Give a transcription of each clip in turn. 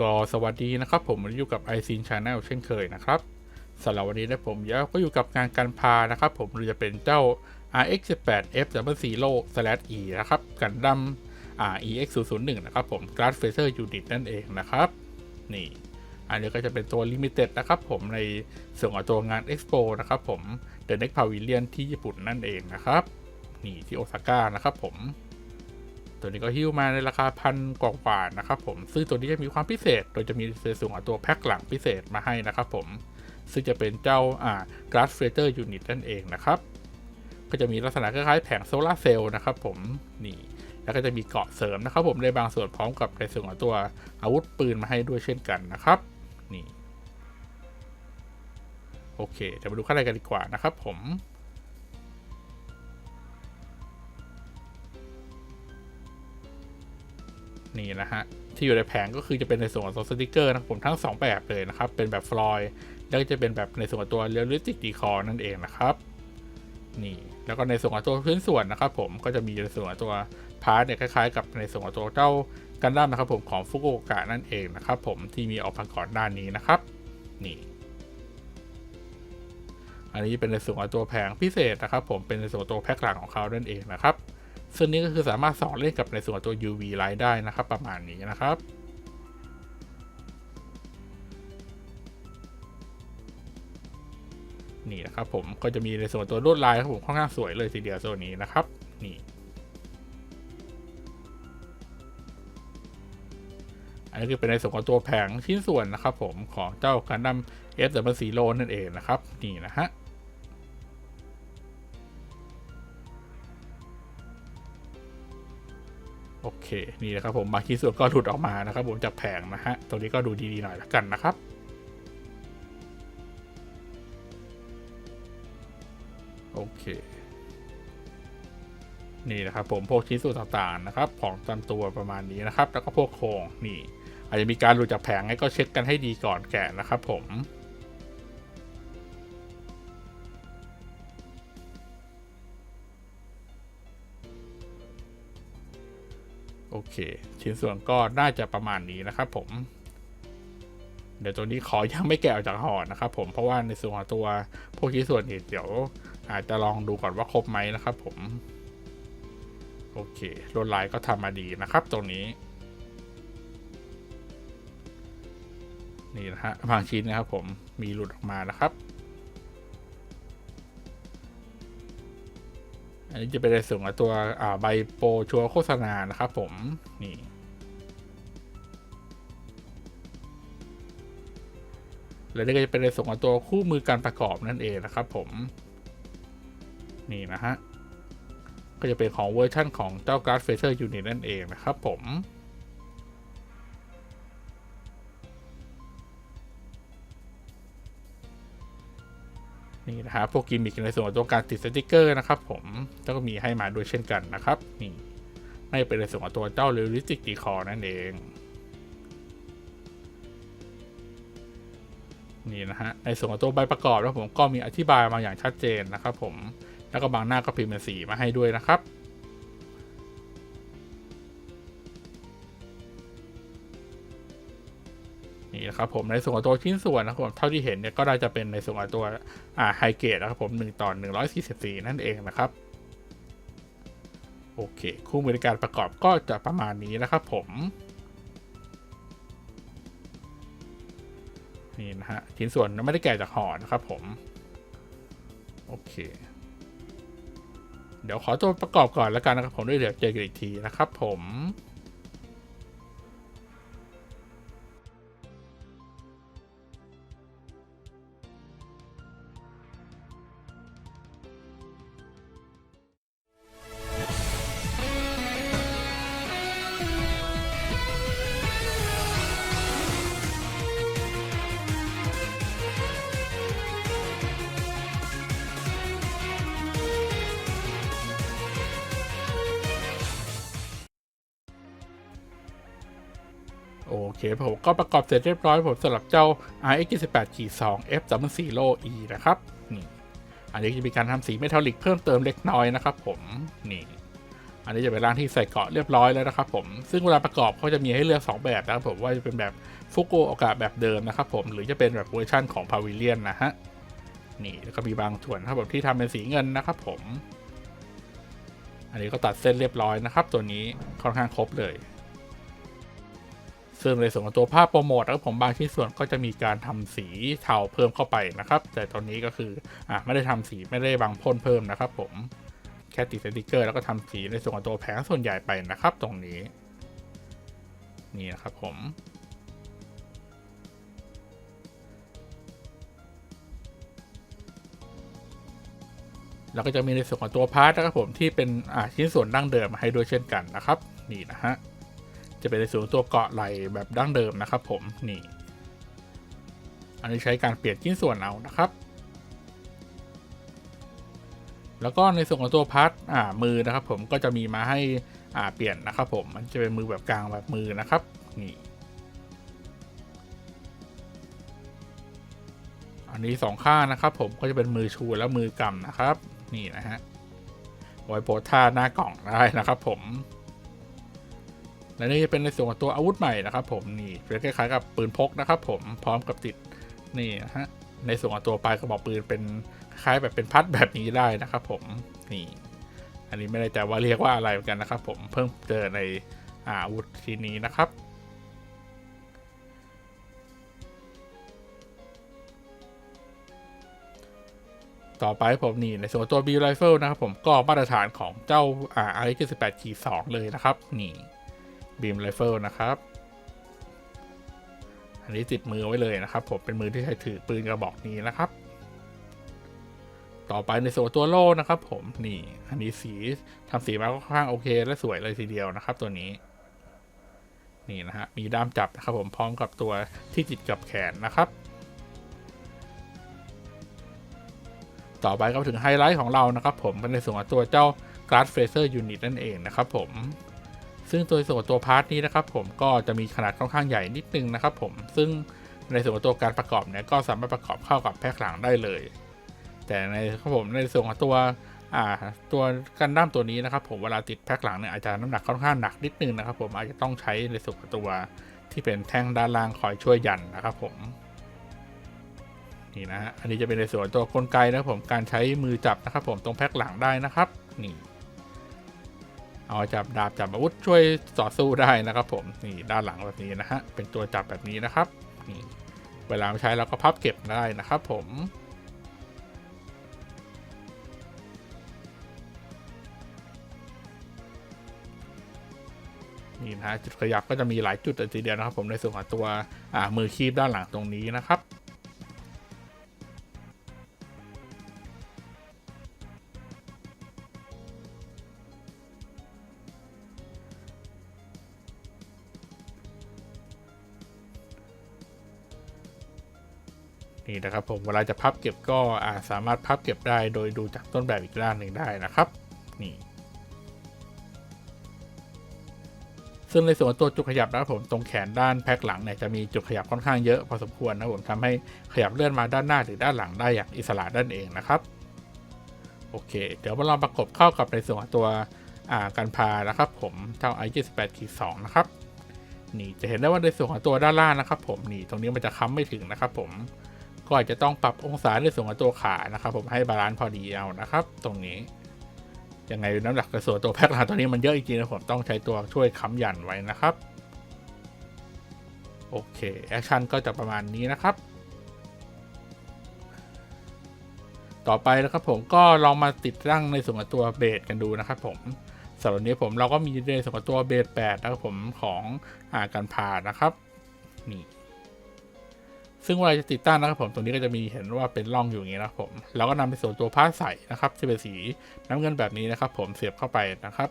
ก็สวัสดีนะครับ ผมวันนี้อยู่กับ i c น Channel เช่นเคยนะครับสำหรับวันนี้นะผมยาก็อยู่กับงานการพานะครับ ผมหรือจะเป็นเจ้า RX 18 F Double Zero slash E นะครับกันดั้ม EX 0 0 1นะครับผม Glass Phaser Unit นั่นเองนะครับ นี่ อันนี้ก็จะเป็นตัว Limited นะครับ ผมในส่วนของตัวงาน Expo นะครับผม The Next Pavilion ที่ญี่ปุ่นนั่นเองนะครับ นี่ที่โอซาก้านะครับผม ตัวนี้ก็ฮิ้วมาในราคาพันกว่าบาทนะครับผมซึ่งตัวนี้จะมีความพิเศษ โดยจะมีในส่วนของตัวแพ็คหลังพิเศษมาให้นะครับผม ซึ่งจะเป็นเจ้าอ่า Glass Filter Unit นั่นเองนะครับ ก็จะมีลักษณะคล้ายๆแผงโซลาร์เซลล์นะครับผมนี่แล้วก็จะมีเกาะเสริมนะครับ ผมในบางส่วนพร้อมกับในส่วนของตัวอาวุธปืนมาให้ด้วยเช่นกันนะครับ นี่ โอเคเดี๋ยวมาดูข้างในกันดีกว่านะครับผม นี่นะฮะ ที่อยู่ในแผงก็คือจะเป็นในส่วนของตัวสติกเกอร์นะผมทั้ง 2 แบบเลยนะครับ เป็นแบบฟลอยด์แล้วก็จะเป็นแบบในส่วนของตัวเรียลลิสติกดีคอนั่นเองนะครับนี่แล้วก็ในส่วนของตัวพื้นส่วนนะครับผมก็จะมีในส่วนของตัวพาร์ทเนี่ยคล้ายๆ กับในส่วนของตัวเจ้ากันดั้มนะครับผมของฟุกุโอกะนั่นเองนะครับผมที่มีออกมาก่อนหน้านี้นะครับนี่อันนี้เป็นในส่วนของตัวแผงพิเศษนะครับผมเป็นในส่วนตัวแพ็คหลังของเขานั่นเองนะครับ ซึ่งนี้ก็คือสามารถสองเล่นกับในส่วนตัว UV light ได้นะครับประมาณนี้นะครับนี่นะครับผมก็จะมีในส่วนตัวลวดลายครับผมค่อนข้างสวยเลยทีเดียวตัวนี้นะครับนี่อันนี้คือเป็นในส่วนของตัวแผงชิ้นส่วนนะครับผมของเจ้ากันดั้ม F W Zero นั่นเองนะครับ นี่นะฮะ เค นี่นะครับผมบางชิ้นส่วนก็หลุดออกมานะครับผมจากแผงนะฮะ ตรงนี้ก็ดูดีๆหน่อยละกันนะครับโอเคนี่นะครับผมพวกชิ้นส่วนต่างๆนะครับของตามตัวประมาณนี้นะครับ แล้วก็พวกโครงนี่ อาจจะมีการหลุดจากแผงให้ก็เช็คกันให้ดีก่อนแกะนะครับผม เค ชิ้นส่วนก็น่าจะประมาณนี้นะครับผม เดี๋ยวตัวนี้ขอยังไม่แกะออกจากห่อนะครับผมเพราะว่าในส่วนของตัวพวกชิ้นส่วนนี่ยเดี๋ยว อาจจะลองดูก่อนว่าครบไหมนะครับผม โอเคลวดลายก็ทำมาดีนะครับ ตรงนี้นี่นะฮะบางชิ้นนะครับผมมีหลุดออกมานะครับ อันนี้จะเป็นในส่วนของตัวใบโปรชัวโฆษณานะครับผมนี่แล้วนี่ก็จะเป็นในส่วนของตัวคู่มือการประกอบนั่นเองนะครับผม นี่นะฮะ ก็จะเป็นของเวอร์ชั่นของเจ้าการ์ดเฟเซอร์ยูนิตนั่นเองนะครับผม นี่นะครับพวกกิมมิคในส่วนของตัวการติดสติกเกอร์นะครับผมแล้วก็มีให้มาด้วยเช่นกันนะครับนี่ไม่เป็นในส่วนของตัวเจ้าเรลิสติกดีคอนั่นเองนี่นะฮะในส่วนของตัวใบประกอบแล้วผมก็มีอธิบายมาอย่างชัดเจนนะครับผมแล้วก็บางหน้าก็พิมพ์เป็นสีมาให้ด้วยนะครับ นี่นะครับผมในส่วนของตัวชิ้นส่วนนะครับผมเท่าที่เห็นเนี่ยก็ได้จะเป็นในส่วนของตัวอ่าไฮเกรดนะครับผม1ต่อ144 นั่นเองนะครับโอเค คู่มือในการประกอบก็จะประมาณนี้นะครับผมนี่นะฮะชิ้นส่วนไม่ได้แกะจากห่อนะครับผม โอเค เดี๋ยวขอตัวประกอบก่อนแล้วกันนะครับผมด้วยเดี๋ยวเจอกันอีกทีนะครับผม ผมก็ประกอบเสร็จเรียบร้อยผมสำหรับเจ้า RX 28 2 F 3 0 E นะครับนี่อันนี้จะมีการทำสีเมทัลลิกเพิ่มเติมเล็กน้อยนะครับผมนี่อันนี้จะเป็นร่างที่ใส่เกาะเรียบร้อยแล้วนะครับผม ซึ่งเวลาประกอบเขาจะมีให้เลือก 2 แบบนะครับผมว่าจะเป็นแบบฟุกุโอกะแบบเดิมนะครับผมหรือจะเป็นแบบเวอร์ชั่นของพาวิเลียนนะฮะนี่แล้วก็มีบางส่วนนะครับผมที่ทำเป็นสีเงินนะครับผม อันนี้ก็ตัดเส้นเรียบร้อยนะครับ ตัวนี้ค่อนข้างครบเลย ซึ่งในส่วนของตัวภาพโปรโมทนะครับผมบางชิ้นส่วนก็จะมีการทำสีเทาเพิ่มเข้าไปนะครับ แต่ตอนนี้ก็คืออะไม่ได้ทำสีไม่ได้บางพ่นเพิ่มนะครับ ผมแค่ติดสติกเกอร์แล้วก็ทำสีในส่วนของตัวแผงส่วนใหญ่ไปนะครับ ตรงนี้ นี่นะครับ ผมแล้วก็จะมีในส่วนของตัวพาร์ทนะครับผมที่เป็นอ่าชิ้นส่วนดั้งเดิมมาให้ด้วยเช่นกันนะครับ นี่นะฮะ จะเป็นในส่วนตัวเกาะไหลแบบดั้งเดิมนะครับ ผมนี่ อันนี้ใช้การเปลี่ยนชิ้นส่วนเอานะครับ แล้วก็ในส่วนของตัวพาร์ทอ่ามือนะครับ ผมก็จะมีมาให้อ่าเปลี่ยนนะครับ ผมมันจะเป็นมือแบบกลางแบบมือนะครับนี่อันนี้สองข้างนะครับ ผมก็จะเป็นมือชูและมือกำนะครับ นี่นะฮะไว้โพสท่าหน้ากล่องได้นะครับ ผม และนี่จะเป็นในส่วนของตัวอาวุธใหม่นะครับ ผมนี่เป็นคล้ายๆกับปืนพกนะครับ ผมพร้อมกับติดนี่นะฮะในส่วนของตัวปลายกระบอกปืนเป็นคล้ายแบบเป็นพัดแบบนี้ได้นะครับ ผมนี่อันนี้ไม่ได้แต่ว่าเรียกว่าอะไรเหมือนกันนะครับ ผมเพิ่งเจอในอาวุธทีนี้นะครับต่อไปผมนี่ในส่วนตัว B Rifle นะครับผมก็มาตรฐานของเจ้าอ่า i 7 8ขีด2เลยนะครับ นี่ Beam Rifle นะครับ อันนี้ติดมือไว้เลยนะครับ ผมเป็นมือที่ใช้ถือปืนกระบอกนี้นะครับ ต่อไปในส่วนตัวโล่นะครับ ผมนี่ อันนี้สีทำสีมาค่อนข้างโอเค และสวยเลยทีเดียวนะครับ ตัวนี้ นี่นะฮะมีด้ามจับนะครับ ผมพร้อมกับตัวที่ติดกับแขนนะครับต่อไปก็ถึงไฮไลท์ของเรานะครับผมเป็นในส่วนของตัวเจ้า Glass Phaser Unit นั่นเองนะครับผม ซึ่งตัวส่วนตัวพาร์ทนี้นะครับผมก็จะมีขนาดค่อนข้างใหญ่นิดนึงนะครับผมซึ่งในส่วนตัวการประกอบเนี่ยก็สามารถประกอบเข้ากับแพ็คหลังได้เลย แต่ในครับผมในส่วนของตัวอ่าตัวกันด้ามตัวนี้นะครับผมเวลาติดแพ็คหลังเนี่ยอาจจะน้ำหนักค่อนข้างหนักนิดนึงนะครับผมอาจจะต้องใช้ในส่วนของตัวที่เป็นแท่งด้านล่างคอยช่วยยันนะครับผมนี่นะฮะอันนี้จะเป็นในส่วนตัวกลไกนะครับผมการใช้มือจับนะครับผมตรงแพ็คหลังได้นะครับนี่ เอาจับดาบจับอาวุธช่วยต่อสู้ได้นะครับ ผมนี่ด้านหลังแบบนี้นะฮะเป็นตัวจับแบบนี้นะครับนี่เวลาใช้เราก็พับเก็บได้นะครับ ผมนี่นะจุดขยับก็จะมีหลายจุดเลยทีเดียวนะครับ ผมในส่วนของตัวอ่ามือคีบด้านหลังตรงนี้นะครับ นี่นะครับผมเวลาจะพับเก็บก็อาสามารถพับเก็บได้โดยดูจากต้นแบบอีกด้านหนึ่งได้นะครับ นี่ซึ่งในส่วนตัวจุดขยับนะครับผมตรงแขนด้านแพ็คหลังเนี่ยจะมีจุดขยับค่อนข้างเยอะพอสมควรนะผมทำให้ขยับเลื่อนมาด้านหน้าหรือด้านหลังได้อย่างอิสระด้านเองนะครับโอเค เดี๋ยวมาลองประกบเข้ากับในส่วนตัวการพานะครับ ผมเท่า i 7 8ขีด2นะครับนี่จะเห็นได้ว่าในส่วนของตัวด้านล่างนะครับ ผมนี่ตรงนี้มันจะค้ำไม่ถึงนะครับ ผม ก็อาจจะต้องปรับองศาในส่วนของตัวขานะครับ ผมให้บาลานซ์พอดีเอานะครับ ตรงนี้ยังไงน้ำหนักในส่วนตัวแพ็คหลังตัวนี้มันเยอะจริงๆนะผมต้องใช้ตัวช่วยค้ำยันไว้นะครับโอเคแอคชั่นก็จะประมาณนี้นะครับ ต่อไปนะครับผมก็ลองมาติดตั้งในส่วนของตัวเบสกันดูนะครับผมสำหรับนี้ผมเราก็มีในส่วนของตัวเบส8นะครับผมของอ่าการพานะครับนี่ ซึ่งเวลาจะติดตั้งนะครับผมตรงนี้ก็จะมีเห็นว่าเป็นร่องอยู่อย่างนี้นะครับผมเราก็นำไปส่ตัวผ้าใสนะครับที่เป็นสีน้ำเงินแบบนี้นะครับ ผมเสียบเข้าไปนะครับ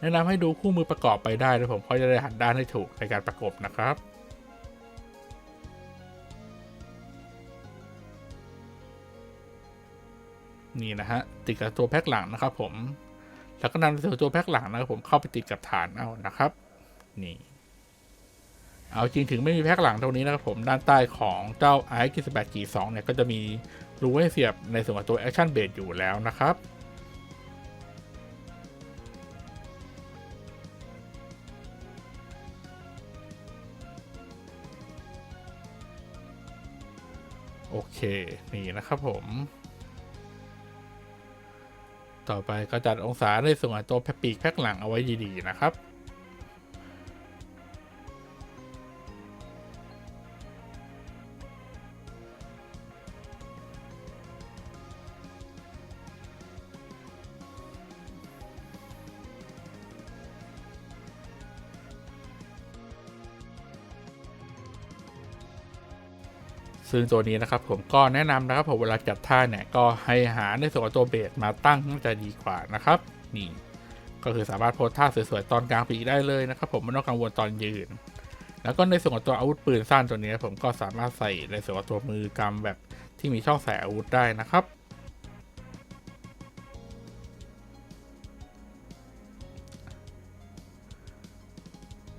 แนะนำให้ดูคู่มือประกอบไปได้นะผมเพราะจะได้หันด้านให้ถูกในการประกบนะครับนี่นะฮะติดกับตัวแพ็คหลังนะครับ ผม แล้วก็นำตัวแพ็คหลังนะครับผมเข้าไปติดกับฐานเอานะครับ นี่ เอาจริงถึงไม่มีแพ็คหลังตรงนี้นะครับผมด้านใต้ของเจ้า i 2 8 g 2เนี่ยก็จะมีรูให้เสียบในส่วนของตัว Action Base อยู่แล้วนะครับ โอเค นี่นะครับผม ต่อไปก็จัดองศาในส่วนของตัวแผ่นปีกแพ็กหลังเอาไว้ดีๆนะครับ ซึ่งตัวนี้นะครับผมก็แนะนำนะครับผมเวลาจัดท่าเนี่ยก็ให้หาในส่วนของตัวเบสมาตั้งน่าจะดีกว่านะครับ นี่ก็คือสามารถโพสท่าสวยๆตอนกลางปีได้เลยนะครับ ผมไม่ต้องกังวลตอนยืน แล้วก็ในส่วนของตัวอาวุธปืนสั้นตัวนี้ผมก็สามารถใส่ในส่วนของตัวมือกำแบบที่มีช่องใส่อาวุธได้นะครับ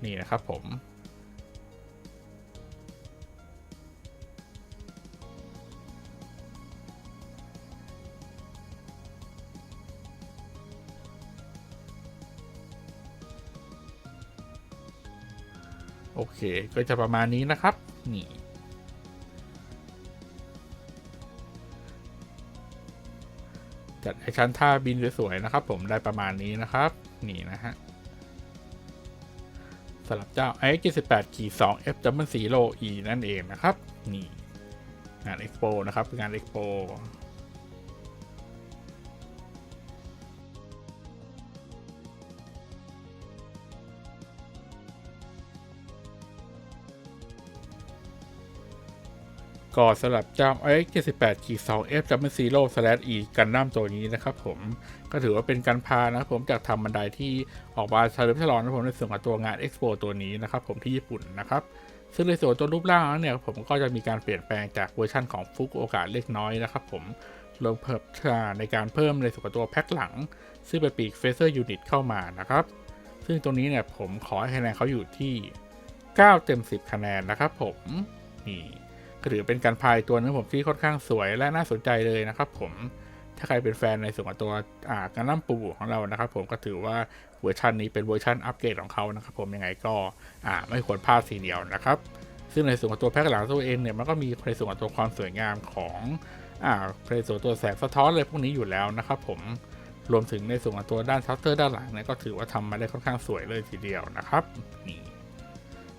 นี่นะครับผม เคก็จะประมาณนี้นะครับ นี่ จัดไอชั้นท่าบินสวยๆนะครับผมได้ประมาณนี้นะครับ นี่นะฮะสำหรับเจ้า i 7 8ขี2 f w 0 e นั่นเองนะครับ นี่งาน Expo นะครับงาน Expo ก็สำหรับเจ้า i 7 8ขี2 f w 0 e กันน้ำตัวนี้นะครับผมก็ถือว่าเป็นการพานะครับผมจากทำบันไดที่ออกมาเฉลิมฉลองนะผมในส่วนของตัวงาน Expo ตัวนี้นะครับผมที่ญี่ปุ่นนะครับซึ่งในส่วนตัวรูปร่างเนี่ยผมก็จะมีการเปลี่ยนแปลงจากเวอร์ชันของฟุกโอกาสเล็กน้อยนะครับผมรวมเพิ่มในการเพิ่มในส่วนของตัวแพ็คหลัง ซึ่งเป็นปีกเฟเซอร์ยูนิตเข้ามานะครับซึ่งตรงนี้เนี่ยผมขอให้คะแนนเขาอยู่ที่ 9 เต็ม 10 คะแนนนะครับผมนี่ ก็ถือเป็นการพายตัวนึงผมที่ค่อนข้างสวยและน่าสนใจเลยนะครับผมถ้าใครเป็นแฟนในส่วนของตัวอ่าการน้ำปูของเรานะครับ ผมก็ถือว่าเวอร์ชันนี้เป็นเวอร์ชันอัปเกรดของเขานะครับ ผมยังไงก็อ่าไม่ควรพลาดสีเดียวนะครับ ซึ่งในส่วนของตัวแพ็กหลังตัวเองเนี่ยมันก็มีในส่วนของตัวความสวยงามของอ่าในส่วนตัวแสงสะท้อนเลยพวกนี้อยู่แล้วนะครับ ผมรวมถึงในส่วนของตัวด้านชัตเตอร์ด้านหลังเนี่ยก็ถือว่าทำมาได้ค่อนข้างสวยเลยทีเดียวนะครับนี่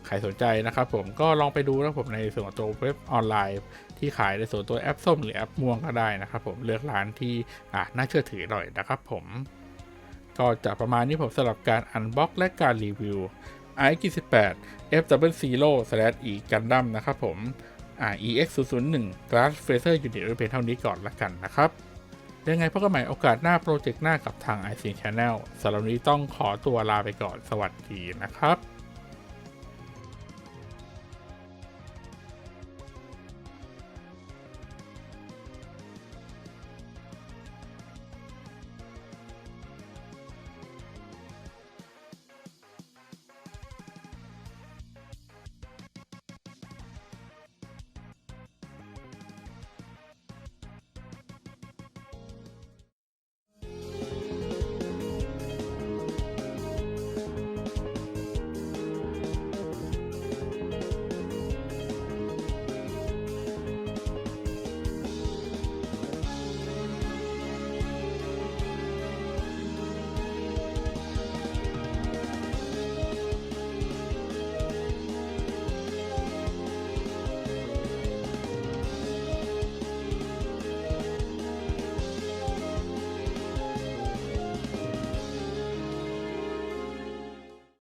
ใครสนใจนะครับผมก็ลองไปดูนะผมในส่วนตัวเว็บออนไลน์ ที่ขายในส่วนตัวแอปส้มหรือแอปม่วงก็ได้นะครับผมเลือกร้านที่อ่าน่าเชื่อถือหน่อยนะครับผมก็จะประมาณนี้ผมสำหรับการอันบ็อกและการรีวิว i 28 f w 0 e กันดั้มนะครับผมอ่า ex 0 0 1 glass phaser unit เพียงเท่านี้ก่อนละกันนะครับยังไงพบกันใหม่โอกาสหน้าโปรเจกต์หน้ากับทาง i c Channel สำหรับนี้ต้องขอตัวลาไปก่อนสวัสดีนะครับ